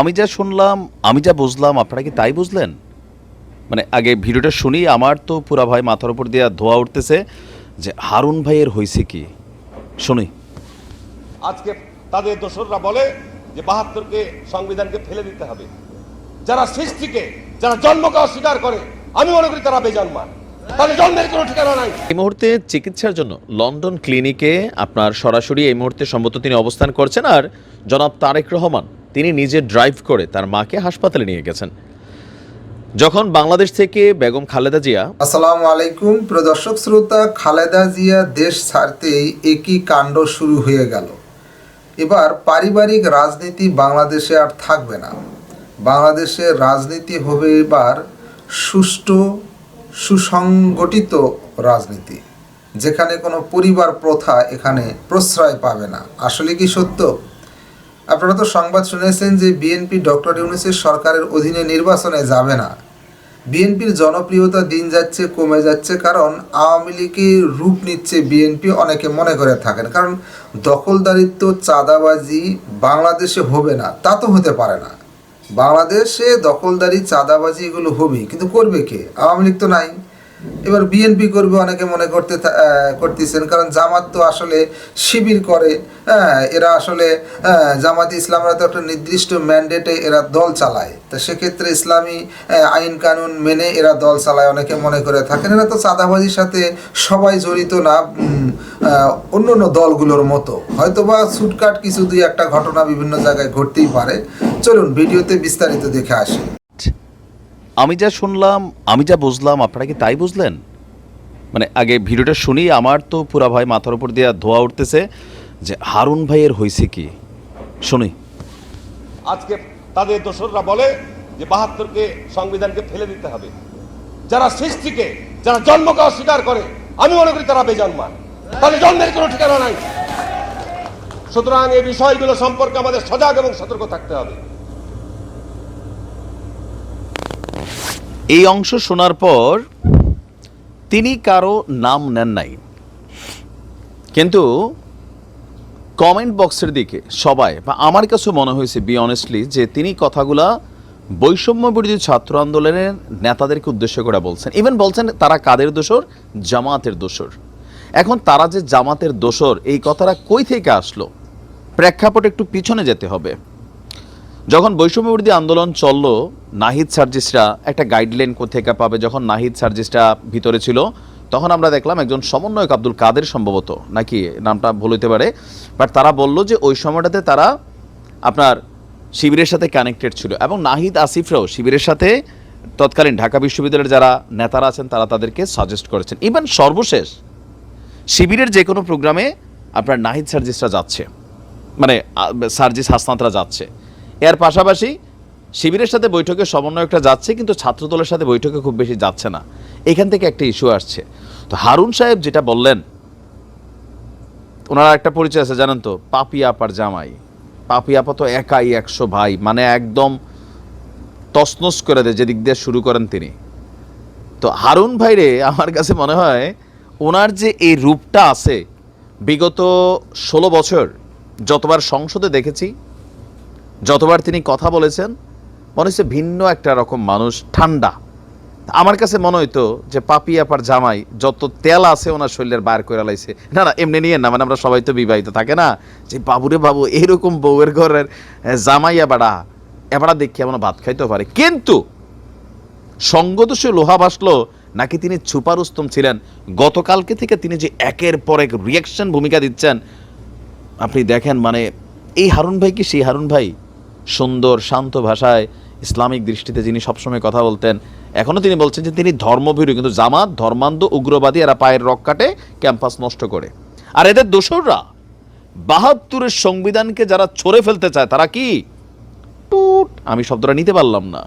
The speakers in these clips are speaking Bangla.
আমি যা শুনলাম আমি যা বুঝলাম আপনারা কি তাই বুঝলেন? মানে আগে ভিডিওটা শুনি আমার তো পুরা ভাই মাথার উপর দিয়ে ধোয়া উঠতেছে যে হারুন ভাইয়ের হয়েছে কি? শুনি। আজকে তাদের দোসররা বলে যে বাহাত্তরকে সংবিধানকে ফেলে দিতে হবে। যারা সৃষ্টিকে যারা জন্মকে অস্বীকার করে আমি মনে করি তারা বেজন্মান কোনো ঠিকানা নাই। এই মুহূর্তে চিকিৎসার জন্য লন্ডন ক্লিনিকে আপনার সরাসরি এই মুহূর্তে সম্ভবত তিনি অবস্থান করছেন। আর জনাব তারেক রহমান তিনি নিজে ড্রাইভ করে তার মাকে হাসপাতালে নিয়ে গেছেন। যখন বাংলাদেশ থেকে বেগম খালেদা জিয়া আসসালামু আলাইকুম, প্রিয় দর্শক শ্রোতা, খালেদা জিয়া দেশ ছাড়তেই একই কাণ্ড শুরু হয়ে গেল। এবার পারিবারিক রাজনীতি বাংলাদেশে আর থাকবে না। বাংলাদেশের রাজনীতি হবে এবার সুষ্ঠু, সুসংগঠিত রাজনীতি, যেখানে কোনো পরিবার প্রথা এখানে প্রশ্রয় পাবে না। আসলে কি সত্য? আপনারা তো সংবাদ শুনেছেন যে বিএনপি ডক্টর ইউনুসের সরকারের অধীনে নির্বাচনে যাবে না। বিএনপির জনপ্রিয়তা দিন যাচ্ছে, কমে যাচ্ছে, কারণ আওয়ামী লীগের রূপ নিচ্ছে বিএনপি, অনেকে মনে করে থাকেন। কারণ দখলদারিত্ব, চাঁদাবাজি বাংলাদেশে হবে না, তা তো হতে পারে না। বাংলাদেশে দখলদারি, চাঁদাবাজি এগুলো হবেই, কিন্তু করবে কে? আওয়ামী লীগ তো নাই। এবার বিএনপি করবে অনেকে মনে করতে করতেছেন কারণ জামাত তো আসলে শিবির করে হ্যাঁ এরা আসলে আহ, জামাত ইসলামরা তো একটা নির্দিষ্ট ম্যান্ডেটে এরা দল চালায়। তা সেক্ষেত্রে ইসলামী আইন কানুন মেনে এরা দল চালায় অনেকে মনে করে থাকেন। এরা তো চাঁদাবাজির সাথে সবাই জড়িত না অন্য অন্য দলগুলোর মতো। হয়তোবা ছুটকাট কিছু দুই একটা ঘটনা বিভিন্ন জায়গায় ঘটতেই পারে। চলুন ভিডিওতে বিস্তারিত দেখে আসি। আমি যা শুনলাম, আমি যা বুঝলাম, আপনারা কি তাই বুঝলেন? মানে আগে ভিডিওটা শুনি, আমার তো পুরা ভাই মাথার উপর দিয়ে ধোয়া উঠতেছে যে হারুন ভাইয়ের হয়েছে কি? শুনি। আজকে তাদের দোসররা বলে যে বাহাত্তরকে সংবিধানকে ফেলে দিতে হবে। যারা সৃষ্টিকে, যারা জন্মকে অস্বীকার করে, আমি মনে করি তারা বেজন্মান তাদের জন্মের কোনো ঠিকানা নাই। সুতরাং এই বিষয়গুলো সম্পর্কে আমাদের সজাগ এবং সতর্ক থাকতে হবে। এই অংশ শোনার পর তিনি কারও নাম নেন নাই। কিন্তু কমেন্ট বক্সের দিকে সবাই, বা আমার কাছে মনে হয়েছে বি অনেস্টলি যে তিনি কথাগুলা বৈষম্য বিরোধী ছাত্র আন্দোলনের নেতাদেরকে উদ্দেশ্য করে বলছেন। ইভেন বলছেন তারা কাদের দোষর? জামাতের দোষর। এখন তারা যে জামাতের দোষর, এই কথাটা কই থেকে আসলো? প্রেক্ষাপট একটু পিছনে যেতে হবে। যখন বৈষম্য বিরোধী আন্দোলন চলল, নাহিদ সার্জিসরা একটা গাইডলাইন কোথেকে পাবে? যখন নাহিদ সার্জিসটা ভিতরে ছিল, তখন আমরা দেখলাম একজন সমন্বয়ক আব্দুল কাদের সম্ভবত, নাকি নামটা ভুল হতে পারে বাট তারা বলল যে ওই সময়টাতে তারা আপনার শিবিরের সাথে কানেক্টেড ছিল এবং নাহিদ আসিফরাও শিবিরের সাথে তৎকালীন ঢাকা বিশ্ববিদ্যালয়ের যারা নেতারা আছেন, তারা তাদেরকে সাজেস্ট করেছেন। ইভেন সর্বশেষ শিবিরের যে কোনো প্রোগ্রামে আপনার নাহিদ সার্জিসরা যাচ্ছে। মানে সার্জিস হাসনাতরা যাচ্ছে। এর পাশাপাশি শিবিরের সাথে বৈঠকে সমন্বয়কটা যাচ্ছে, কিন্তু ছাত্রদলের সাথে বৈঠকে খুব বেশি যাচ্ছে না। এখান থেকে একটা ইস্যু আসছে। তো হারুন সাহেব যেটা বললেন, ওনার একটা পরিচয় আছে, জানেন তো, পাপি আপার জামাই। পাপি আপা তো একাই একশো ভাই মানে একদম তসনস করে দেয়, যেদিক দিয়ে শুরু করেন তিনি। তো হারুন ভাইরে আমার কাছে মনে হয়, ওনার যে এই রূপটা আছে, বিগত ষোলো বছর যতবার সংসদে দেখেছি যতবার তিনি কথা বলেছেন, মনে হচ্ছে ভিন্ন একটা রকম মানুষ, ঠান্ডা। আমার কাছে মনে হইতো যে পাপি আপার জামাই যত তেল আছে ওনার শরীরের বার করে লাইছে। না না, এমনি নিয়ে না মানে আমরা সবাই তো বিবাহিত, থাকে না? যে বাবুরে বাবু এইরকম বউয়ের ঘরের জামাই এবাড়া এবাড়া দেখি এমন ভাত খাইতে পারে। কিন্তু সঙ্গত সে লোহা ভাসলো, নাকি তিনি ছুপারুস্তম ছিলেন? গতকালকে থেকে তিনি যে একের পর এক রিয়াকশন ভূমিকা দিচ্ছেন, আপনি দেখেন মানে এই হারুন ভাই কি সেই হারুন ভাই? সুন্দর, শান্ত ভাষায় ইসলামিক দৃষ্টিতে যিনি সবসময় কথা বলতেন এখনও তিনি বলছেন যে তিনি ধর্মভীরু, কিন্তু জামাত, ধর্মান্ধ, উগ্রবাদী, এরা পায়ের রক কাটে, ক্যাম্পাস নষ্ট করে। আর এদের দোসররা, বাহাত্তরের সংবিধানকে যারা ছড়ে ফেলতে চায়, তারা কি? টুট, আমি শব্দটা নিতে পারলাম না।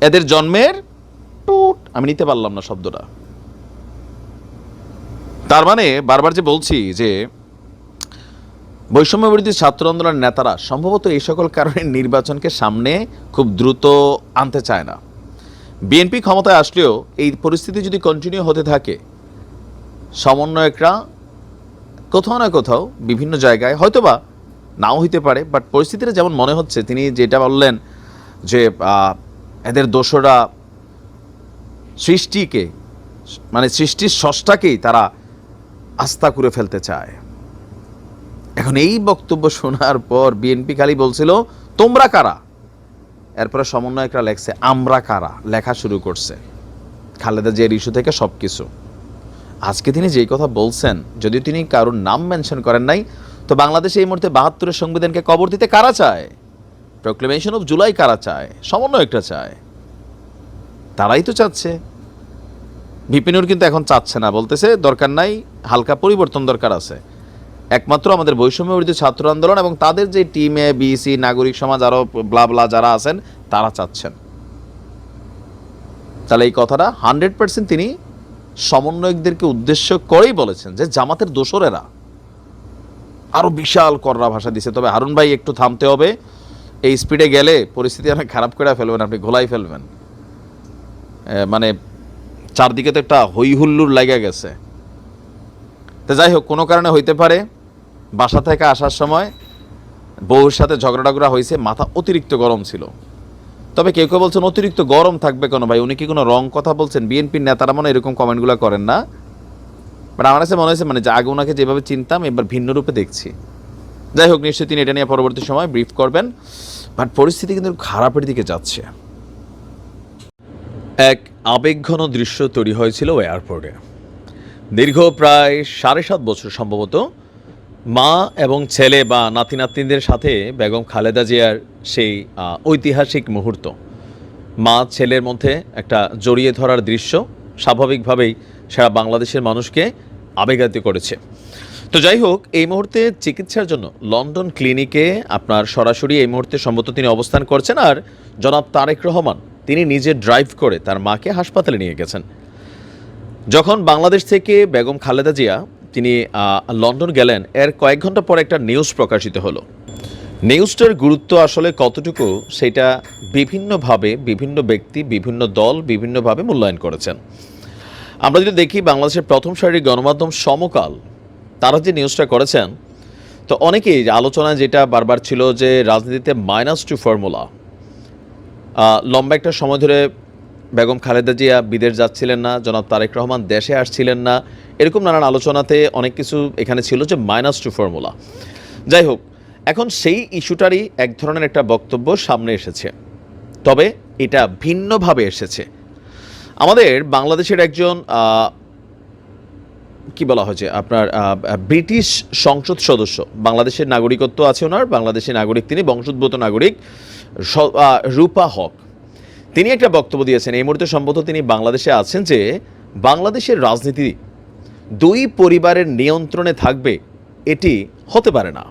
এদের জন্মের টুট, আমি নিতে পারলাম না শব্দটা। তার মানে বারবার যে বলছি যে বৈষম্য বিরোধী ছাত্র আন্দোলনের নেতারা সম্ভবত এই সকল কারণে নির্বাচনকে সামনে খুব দ্রুত আনতে চায় না। বিএনপি ক্ষমতায় আসলেও এই পরিস্থিতি যদি কন্টিনিউ হতে থাকে, সমন্বয়করা কোথাও না কোথাও বিভিন্ন জায়গায় হয়তোবা নাও হইতে পারে বাট পরিস্থিতিটা যেমন মনে হচ্ছে, তিনি যেটা বললেন যে এদের দোষরা সৃষ্টিকে মানে সৃষ্টির স্রষ্টাকেই তারা আস্থা করে ফেলতে চায়। এখন এই বক্তব্য শোনার পর বিএনপি খালি বলছিল, তোমরা কারা? এরপরে সমন্বয়করা লেখছে, আমরা কারা? লেখা শুরু করছে। খালেদা জিয়ার ইস্যু থেকে সব কিছু আজকে তিনি যেই কথা বলছেন যদিও তিনি কারোর নাম মেনশন করেন নাই, তো বাংলাদেশে এই মুহূর্তে বাহাত্তরের সংবিধানকে কবর দিতে কারা চায়? প্রক্লেমেশন অফ জুলাই কারা চায়? সমন্বয়করা চায়। তারাই তো চাচ্ছে। বিপিনুর কিন্তু এখন চাচ্ছে না, বলতেছে দরকার নাই, হালকা পরিবর্তন দরকার আছে। একমাত্র আমাদের বৈষম্য বিরোধী ছাত্র আন্দোলন এবং তাদের যে টিমে বিসি নাগরিক সমাজ আরও ব্লাবলা যারা আছেন, তারা চাচ্ছেন। তাহলে এই কথাটা হান্ড্রেড পার্সেন্ট তিনি সমন্বয়কদেরকে উদ্দেশ্য করেই বলেছেন যে জামাতের দোসরেরা আরও বিশাল কররা ভাষা দিছে। তবে হারুন ভাই, একটু থামতে হবে। এই স্পিডে গেলে পরিস্থিতি অনেক খারাপ করে ফেলবেন, আপনি ঘোলাই ফেলবেন। মানে চারদিকে তো একটা হই হুল্লুর লাগা গেছে। তো যাই হোক, কোনো কারণে হইতে পারে। বাসা থেকে আসার সময় বউর সাথে ঝগড়া টগড়া হয়েছে, মাথা অতিরিক্ত গরম ছিল। তবে কেউ কেউ বলছেন, অতিরিক্ত গরম থাকবে কেন ভাই? উনি কি কোনো রং কথা বলছেন? বিএনপির নেতারা মনে এরকম কমেন্টগুলো করেন না? বাট আমার কাছে মনে হয়েছে মানে যে আগে ওনাকে যেভাবে চিনতাম, এবার ভিন্ন রূপে দেখছি। যাই হোক, নিশ্চয়ই তিনি এটা নিয়ে পরবর্তী সময় ব্রিফ করবেন। বাট পরিস্থিতি কিন্তু খারাপের দিকে যাচ্ছে। এক আবেগঘন দৃশ্য তৈরি হয়েছিল এয়ারপোর্টে দীর্ঘ প্রায় সাড়ে সাত বছর সম্ভবত মা এবং ছেলে বা নাতি নাতনিদের সাথে বেগম খালেদা জিয়ার সেই ঐতিহাসিক মুহূর্ত। মা, ছেলের মধ্যে একটা জড়িয়ে ধরার দৃশ্য স্বাভাবিকভাবেই সারা বাংলাদেশের মানুষকে আবেগাতি করেছে। তো যাই হোক, এই মুহূর্তে চিকিৎসার জন্য লন্ডন ক্লিনিকে আপনার সরাসরি এই মুহূর্তে সম্ভবত তিনি অবস্থান করছেন আর জনাব তারেক রহমান, তিনি নিজে ড্রাইভ করে তার মাকে হাসপাতালে নিয়ে গেছেন। যখন বাংলাদেশ থেকে বেগম খালেদা জিয়া তিনি লন্ডন গেলেন। এর কয়েক ঘণ্টা পর একটা নিউজ প্রকাশিত হলো। নিউজটার গুরুত্ব আসলে কতটুকু সেটা বিভিন্নভাবে বিভিন্ন ব্যক্তি, বিভিন্ন দল বিভিন্নভাবে মূল্যায়ন করেছেন। আমরা যদি দেখি বাংলাদেশের প্রথম সারির গণমাধ্যম সমকাল, তারা যে নিউজটা করেছেন, তো অনেকেই আলোচনায় যেটা বারবার ছিল যে রাজনীতিতে মাইনাস টু ফর্মুলা লম্বা একটা সময় ধরে বেগম খালেদা জিয়া বিদেশ যাচ্ছিলেন না, জনাব তারেক রহমান দেশে আসছিলেন না এরকম নানান আলোচনাতে অনেক কিছু এখানে ছিল যে মাইনাস টু ফর্মুলা যাই হোক, এখন সেই ইস্যুটারই এক ধরনের একটা বক্তব্য সামনে এসেছে। তবে এটা ভিন্নভাবে এসেছে। আমাদের বাংলাদেশের একজন কি বলা হয়েছে আপনার ব্রিটিশ সংসদ সদস্য, বাংলাদেশের নাগরিকত্ব আছে ওনার, বাংলাদেশের নাগরিক তিনি, বংশোদ্ভূত নাগরিক রূপা হক। তিনি একটা বক্তব্য দিয়েছেন, এই মুহূর্তে সম্ভবত তিনি বাংলাদেশে আছেন যে, বাংলাদেশের রাজনীতি দুই পরিবারের নিয়ন্ত্রণে থাকবে, এটি হতে পারে না।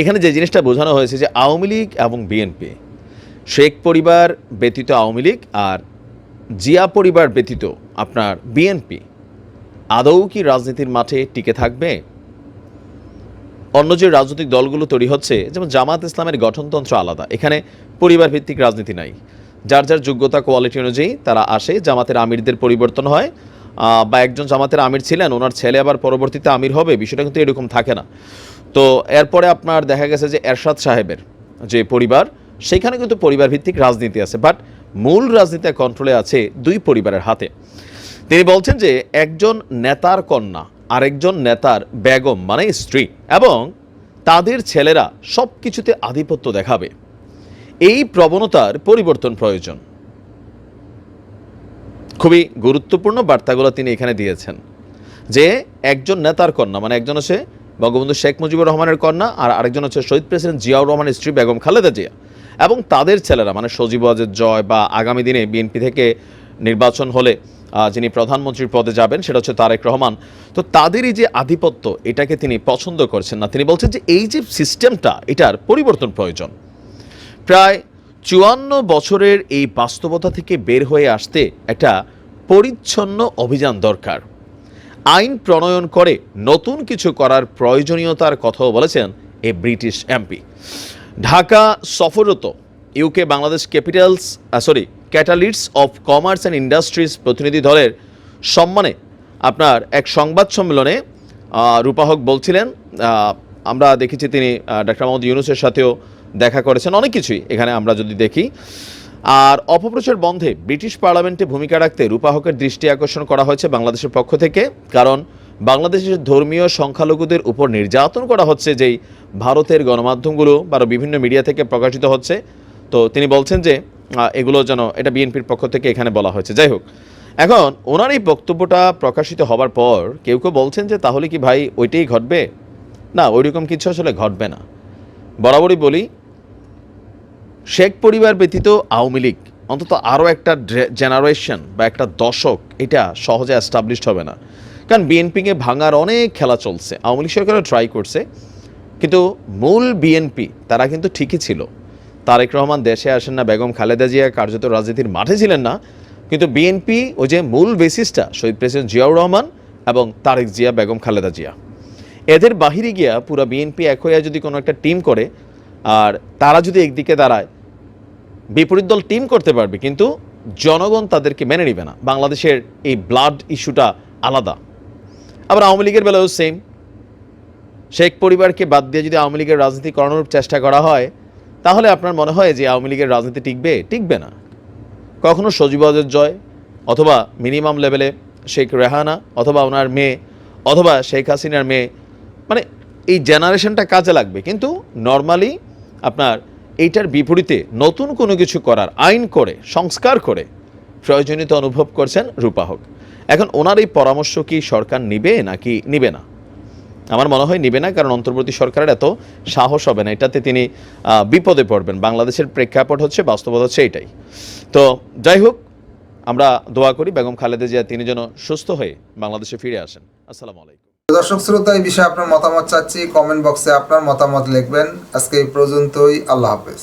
এখানে যে জিনিসটা বোঝানো হয়েছে যে আওয়ামী লীগ এবং বিএনপি, শেখ পরিবার ব্যতীত আওয়ামী লীগ আর জিয়া পরিবার ব্যতীত আপনার বিএনপি, আদৌ কি রাজনীতির মাঠে টিকে থাকবে? অন্য যে রাজনৈতিক দলগুলো তৈরি হচ্ছে, যেমন জামাত ইসলামের গঠনতন্ত্র আলাদা। এখানে পরিবার ভিত্তিক রাজনীতি নাই। যার যার যোগ্যতা কোয়ালিটি অনুযায়ী তারা আসে, জামাতের আমিরদের পরিবর্তন হয় বা একজন জামাতের আমির ছিলেন, ওনার ছেলে আবার পরবর্তীতে আমির হবে, বিষয়টা কিন্তু এরকম থাকে না। তো এরপরে আপনার দেখা গেছে যে এরশাদ সাহেবের যে পরিবার, সেখানে কিন্তু পরিবার ভিত্তিক রাজনীতি আছে বাট মূল রাজনীতি কন্ট্রোলে আছে দুই পরিবারের হাতে। তিনি বলছেন যে একজন নেতার কন্যা, আরেকজন নেতার বেগম মানে স্ত্রী, এবং তাদের ছেলেরা সব কিছুতে আধিপত্য দেখাবে। এই প্রবণতার পরিবর্তন প্রয়োজন। খুবই গুরুত্বপূর্ণ বার্তাগুলো তিনি এখানে দিয়েছেন। যে একজন নেতার কন্যা মানে একজন হচ্ছে বঙ্গবন্ধু শেখ মুজিবুর রহমানের কন্যা আর আরেকজন হচ্ছে শহীদ প্রেসিডেন্ট জিয়াউর রহমানের স্ত্রী বেগম খালেদা জিয়া এবং তাদের ছেলেরা মানে সজীব ওয়াজেদ জয় বা আগামী দিনে বিএনপি থেকে নির্বাচন হলে যিনি প্রধানমন্ত্রীর পদে যাবেন সেটা হচ্ছে তারেক রহমান। তো তাদেরই যে আধিপত্য, এটাকে তিনি পছন্দ করছেন না। তিনি বলছেন যে এই যে সিস্টেমটা এটার পরিবর্তন প্রয়োজন। প্রায় চুয়ান্ন বছরের এই বাস্তবতা থেকে বের হয়ে আসতে একটা পরিচ্ছন্ন অভিযান দরকার। আইন প্রণয়ন করে নতুন কিছু করার প্রয়োজনীয়তার কথাও বলেছেন এই ব্রিটিশ এমপি। ঢাকা সফররত UK Bangladesh capitals sorry catalysts of commerce and industries প্রতিনিধি দলের সম্মানে আপনার এক সংবাদ সম্মেলনে রূপাহক বলছিলেন। আমরা দেখেছি তিনি ডাক্তার মোহাম্মদ ইউনুসের সাথেও দেখা করেছেন অনেক কিছুই এখানে আমরা যদি দেখি। আর অপপ্রচার বন্ধে ব্রিটিশ পার্লামেন্টে ভূমিকা রাখতে রূপা হকের দৃষ্টি আকর্ষণ করা হয়েছে বাংলাদেশের পক্ষ থেকে। কারণ বাংলাদেশের ধর্মীয় সংখ্যালঘুদের উপর নির্যাতন করা হচ্ছে, যেই ভারতের গণমাধ্যমগুলো বা বিভিন্ন মিডিয়া থেকে প্রকাশিত হচ্ছে। তো তিনি বলছেন যে এগুলো যেন এটা বিএনপির পক্ষ থেকে এখানে বলা হয়েছে। যাই হোক, এখন ওনার এই বক্তব্যটা প্রকাশিত হবার পর কেউ কেউ বলছেন যে, তাহলে কি ভাই ওইটাই ঘটবে? না, ওইরকম কিছু আসলে ঘটবে না। বরাবরই বলি, শেখ পরিবার ব্যতীত আওয়ামী লীগ, অন্তত আরও একটা জেনারেশন বা একটা দশক এটা সহজে অ্যাস্টাবলিশড হবে না। কারণ বিএনপিকে ভাঙার অনেক খেলা চলছে, আওয়ামী লীগ সরকারও ট্রাই করছে, কিন্তু মূল বিএনপি তারা কিন্তু ঠিকই ছিল। তারেক রহমান দেশে আসেন না, বেগম খালেদা জিয়া কার্যত রাজনীতির মাঠে ছিলেন না, কিন্তু বিএনপি ওই যে মূল বেসিসটা শহীদ প্রেসিডেন্ট জিয়াউর রহমান এবং তারেক জিয়া, বেগম খালেদা জিয়া। এদের বাহিরে গিয়া পুরো বিএনপি এক হইয়া যদি কোনো একটা টিম করে, আর তারা যদি একদিকে দাঁড়ায়, বিপরীত দল টিম করতে পারবে, কিন্তু জনগণ তাদেরকে মেনে নিবে না। বাংলাদেশের এই ব্লাড ইস্যুটা আলাদা। আবার আওয়ামী লীগের বেলাও সেম শেখ পরিবারকে বাদ দিয়ে যদি আওয়ামী লীগের রাজনীতি করানোর চেষ্টা করা হয়, তাহলে আপনার মনে হয় যে আওয়ামী লীগের রাজনীতি টিকবে? টিকবে না। কখনো সজীবদের জয়, অথবা মিনিমাম লেভেলে শেখ রেহানা, অথবা ওনার মেয়ে, অথবা শেখ হাসিনার মেয়ে মানে এই জেনারেশনটা কাজে লাগবে। কিন্তু নর্মালি আপনার এইটার বিপরীতে নতুন কোনো কিছু করার আইন করে, সংস্কার করে প্রয়োজনীয়তা অনুভব করছেন রূপা হোক। এখন ওনার এই পরামর্শ কি সরকার নিবে নাকি নিবে না? আমার মনে হয় নিবে না, কারণ অন্তর্বর্তী সরকারের এত সাহস হবে না। এটাতে তিনি বিপদে পড়বেন। বাংলাদেশের প্রেক্ষাপট হচ্ছে, বাস্তবতা হচ্ছে এটাই। তো যাই হোক, আমরা দোয়া করি বেগম খালেদা জিয়া, তিনি যেন সুস্থ হয়ে বাংলাদেশে ফিরে আসেন। আসসালামু আলাইকুম। দর্শক শ্রোতা, এই বিষয়ে আপনার মতামত চাচ্ছি। কমেন্ট বক্সে আপনার মতামত লিখবেন। আজকে এই পর্যন্তই। আল্লাহ হাফেজ।